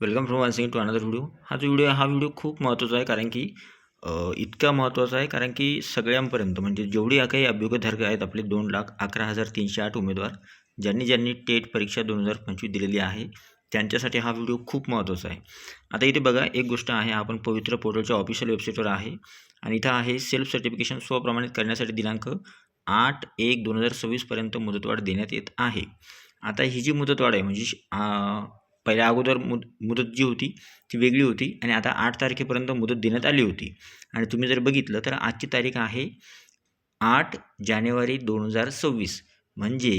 Welcome from one second to another video हा जो video हा व्हिडिओ खूप महत्त्वाचा आहे कारण की इतका महत्त्वाचा आहे कारण की सगळ्यांपर्यंत म्हणजे जेवढी काही अभ्युगधारक आहेत आपले दोन लाख अकरा हजार तीनशे आठ उमेदवार ज्यांनी ज्यांनी टेट परीक्षा दोन हजार पंचवीस दिलेली आहे त्यांच्यासाठी हा व्हिडिओ खूप महत्त्वाचा आहे. आता इथे बघा एक गोष्ट आहे आपण पवित्र पोर्टलच्या ऑफिशियल वेबसाईटवर आहे आणि इथं आहे सेल्फ सर्टिफिकेशन स्वप्रमाणित करण्यासाठी दिनांक आठ एक दोन हजार सव्वीसपर्यंत मुदतवाढ देण्यात येत आहे. आता ही जी मुदतवाढ आहे म्हणजे श- पहिल्या अगोदर मुद मुदत जी होती ती वेगळी होती आणि आता आठ तारखेपर्यंत मुदत देण्यात आली होती. आणि तुम्ही जर बघितलं तर आजची तारीख आहे आठ जानेवारी दोन हजार सव्वीस. म्हणजे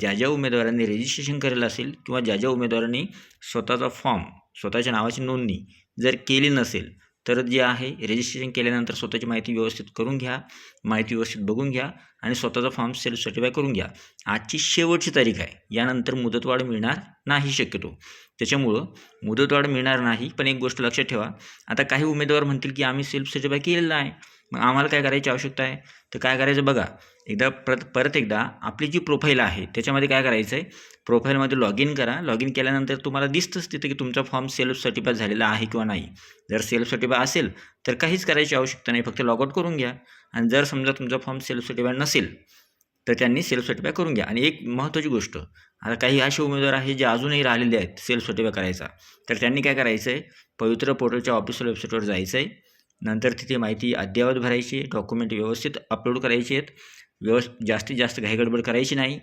ज्या ज्या उमेदवारांनी रजिस्ट्रेशन करेलं असेल किंवा ज्या ज्या उमेदवारांनी स्वतःचा फॉर्म स्वतःच्या नावाची नोंदणी जर केली नसेल तर जे आहे रजिस्ट्रेशन केल्यानंतर स्वतःची माहिती व्यवस्थित करून घ्या माहिती व्यवस्थित बघून घ्या आणि स्वतःचा फॉर्म सेल्फ सर्टिफाय करून घ्या. आजची शेवटची तारीख आहे. यानंतर मुदतवाढ मिळणार नाही शक्यतो. त्याच्यामुळं मुदतवाढ मिळणार नाही पण एक गोष्ट लक्षात ठेवा. आता काही उमेदवार म्हणतील की आम्ही सेल्फ सर्टिफाय केलेलं आहे. मग आम्हाला काय करायची आवश्यकता आहे? तर काय करायचं बघा. एकदा परत परत एकदा आपली जी प्रोफाईल आहे त्याच्यामध्ये काय करायचं आहे प्रोफाईलमध्ये लॉग इन करा. लॉग इन केल्यानंतर तुम्हाला दिसतंच तिथे की तुमचा फॉर्म सेल्फ सर्टिफाय झालेला आहे किंवा नाही. जर सेल्फ सर्टिफाय असेल तर काहीच करायची आवश्यकता नाही. फक्त लॉगआउट करून घ्या. आणि जर समजा तुमचा फॉर्म सेल्फ सर्टिफाय नसेल तर त्यांनी सेल्फ सर्टिफाय करून घ्या. आणि एक महत्त्वाची गोष्ट आता काही असे उमेदवार आहेत जे अजूनही राहिलेले आहेत सेल्फ सर्टिफाय करायचा. तर त्यांनी काय करायचं आहे पवित्र पोर्टलच्या ऑफिशियल वेबसाईटवर जायचं आहे नंतर तिथे माहिती अद्ययावत भरायची आहे. डॉक्युमेंट व्यवस्थित अपलोड करायचे आहेत. व्यवस् जास्तीत जास्त घाईगडबड करायची नाही.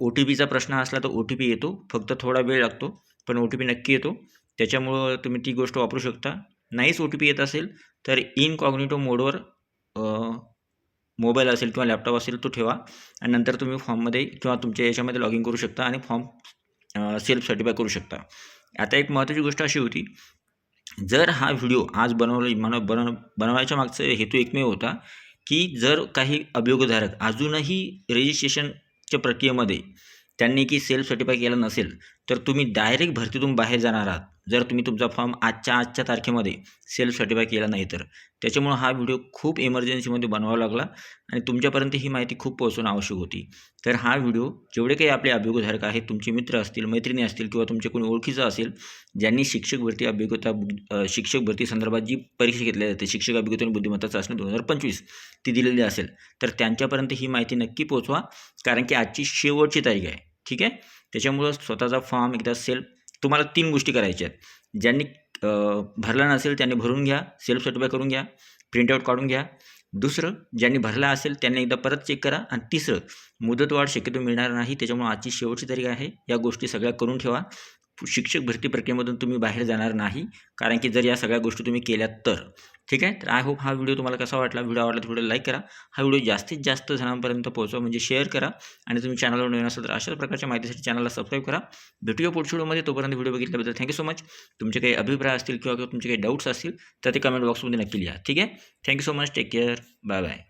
ओ टी पीचा प्रश्न असला तर ओ टी पी येतो. फक्त थोडा वेळ लागतो पण ओ टी पी नक्की येतो. त्याच्यामुळं तुम्ही ती गोष्ट वापरू शकता. नाहीच ओ टी पी येत असेल तर इन कॉग्निटो मोडवर मोबाईल असेल किंवा लॅपटॉप असेल तो ठेवा. आणि नंतर तुम्ही फॉर्ममध्ये किंवा तुमच्या याच्यामध्ये लॉग इन करू शकता आणि फॉर्म सेल्फ सर्टिफाय करू शकता. आता एक महत्त्वाची गोष्ट अशी होती जर हा व्हिडिओ आज बनवला बनव बनव बनवायच्या मागचा हेतू एकमेव होता की जर काही अभियोगधारक अजूनही रजिस्ट्रेशनच्या प्रक्रियेमध्ये त्यांनी की सेल्फ सर्टिफाय केलं नसेल तर तुम्ही डायरेक्ट भरतीतून बाहेर जाणार आहात. जर तुम्ही तुमचा फॉर्म आजच्या आजच्या तारखेमध्ये सेल्फ सर्टिफाय केला नाही तर. त्याच्यामुळं हा व्हिडिओ खूप इमर्जन्सीमध्ये बनवावा लागला आणि तुमच्यापर्यंत ही माहिती खूप पोहोचणं आवश्यक होती. तर हा व्हिडिओ जेवढे काही आपले अभियोगधारक आहेत तुमचे मित्र असतील मैत्रिणी असतील किंवा तुमचे कोणी ओळखीचं असेल ज्यांनी शिक्षक भरती अभियोगता शिक्षक भरती संदर्भात जी परीक्षा घेतली जाते शिक्षक अभियोगता आणि बुद्धिमत्ता चाचणी दोन हजार पंचवीस ती दिलेली असेल तर त्यांच्यापर्यंत ही माहिती नक्की पोचवा कारण की आजची शेवटची तारीख आहे. ठीक आहे? त्याच्यामुळं स्वतःचा फॉर्म एकदा सेल्फ तुम्हाला तीन गोष्टी करायच्या आहेत. ज्यांनी भरला नसेल त्यांनी भरून घ्या सेल्फ सर्टिफाय करून घ्या प्रिंटआउट काढून घ्या. दुसरं ज्यांनी भरला असेल त्यांनी एकदा परत चेक करा. आणि तिसरं मुदतवाढ शक्यतो मिळणार नाही. त्याच्यामुळे आजची शेवटची तारीख आहे. या गोष्टी सगळ्या करून ठेवा. शिक्षक भरती प्रक्रियेमधून तुम्ही बाहेर जाणार नाही कारण की जर या सगळ्या गोष्टी तुम्ही केल्यात तर. ठीक आहे? तर आय होप हा व्हिडिओ तुम्हाला कसा वाटला? व्हिडिओ आवडला तर व्हिडिओ लाईक करा. हा व्हिडिओ जास्तीत जास्त जणांपर्यंत पोहोचवा म्हणजे शेअर करा आणि तुम्ही चॅनलवर नवीन असाल तर अशाच प्रकारच्या माहितीसाठी चॅनलला सबस्क्राईब करा. भेटूया पुढच्या व्हिडिओमध्ये तोपर्यंत व्हिडिओ बघितल्याबद्दल थँक्यू सो मच तुमचे काही अभिप्राय असतील किंवा किंवा तुमचे काही डाऊट्स असतील तर ते कमेंट बॉक्समध्ये नक्की लिहा. ठीक आहे? Thank you so much take care bye bye